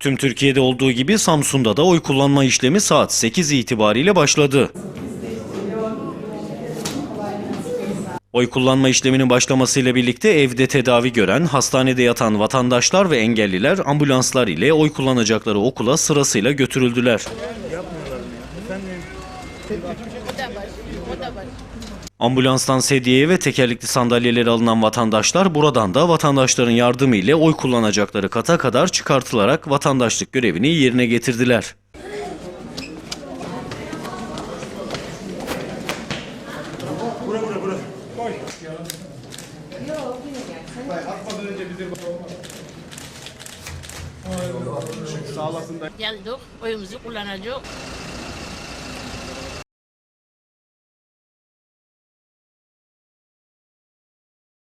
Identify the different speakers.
Speaker 1: Tüm Türkiye'de olduğu gibi Samsun'da da oy kullanma işlemi saat 8 itibariyle başladı. Oy kullanma işleminin başlamasıyla birlikte evde tedavi gören, hastanede yatan vatandaşlar ve engelliler ambulanslar ile oy kullanacakları okula sırasıyla götürüldüler. Ambulanstan sedyeye ve tekerlekli sandalyeleri alınan vatandaşlar buradan da vatandaşların yardımı ile oy kullanacakları kata kadar çıkartılarak vatandaşlık görevini yerine getirdiler.
Speaker 2: Geldik, oyumuzu kullanacak.